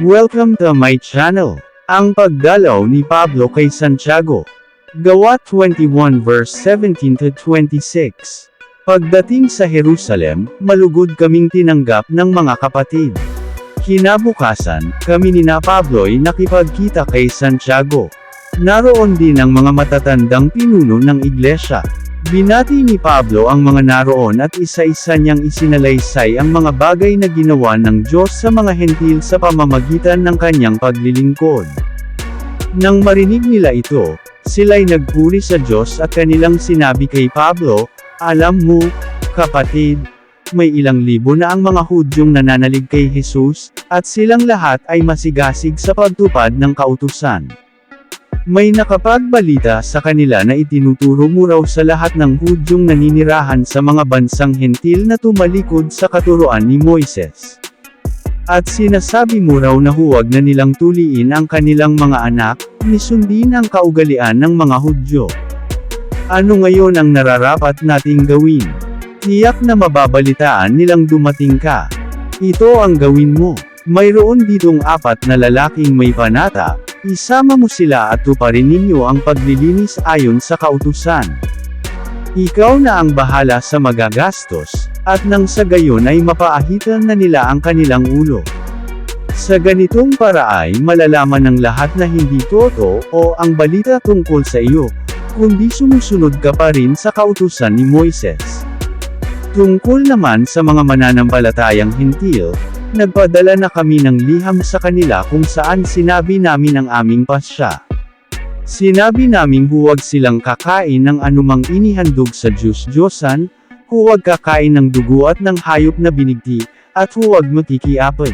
Welcome to my channel. Ang pagdalaw ni Pablo kay Santiago. Gawa 21 verse 17 to 26. Pagdating sa Jerusalem, malugod kaming tinanggap ng mga kapatid. Kinabukasan, kami ni na Pablo'y nakipagkita kay Santiago. Naroon din ang mga matatandang pinuno ng iglesia. Binati ni Pablo ang mga naroon at isa-isa niyang isinalaysay ang mga bagay na ginawa ng Diyos sa mga hentil sa pamamagitan ng kanyang paglilingkod. Nang marinig nila ito, sila'y nagpuri sa Diyos at kanilang sinabi kay Pablo, Alam mo, kapatid, may ilang libo na ang mga Hudyong nananalig kay Jesus, at silang lahat ay masigasig sa pagtupad ng kautusan. May nakapagbalita sa kanila na itinuturo mo raw sa lahat ng Hudyong naninirahan sa mga bansang hentil na tumalikod sa katuruan ni Moises. At sinasabi mo raw na huwag na nilang tuliin ang kanilang mga anak, ni sundin ang kaugalian ng mga Hudyo. Ano ngayon ang nararapat nating gawin? Tiyak na mababalitaan nilang dumating ka. Ito ang gawin mo. Mayroon ditong apat na lalaking may panata, isama mo sila at tuparin ninyo ang paglilinis ayon sa kautusan. Ikaw na ang bahala sa magagastos, at nang sa gayon ay mapaahitan na nila ang kanilang ulo. Sa ganitong paraay malalaman ng lahat na hindi totoo o ang balita tungkol sa iyo, kundi sumusunod ka pa rin sa kautusan ni Moises. Tungkol naman sa mga mananampalatayang hintil, nagpadala na kami ng liham sa kanila kung saan sinabi namin ang aming pasya. Sinabi naming huwag silang kakain ng anumang inihandog sa Diyos-Diyosan, huwag kakain ng dugo at ng hayop na binigti, at huwag makikiapon.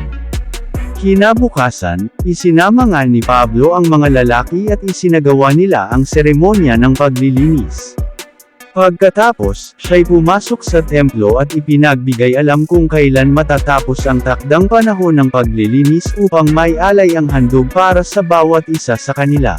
Kinabukasan, isinama nga ni Pablo ang mga lalaki at isinagawa nila ang seremonya ng paglilinis. Pagkatapos, siya'y pumasok sa templo at ipinagbigay alam kung kailan matatapos ang takdang panahon ng paglilinis upang may alay ang handog para sa bawat isa sa kanila.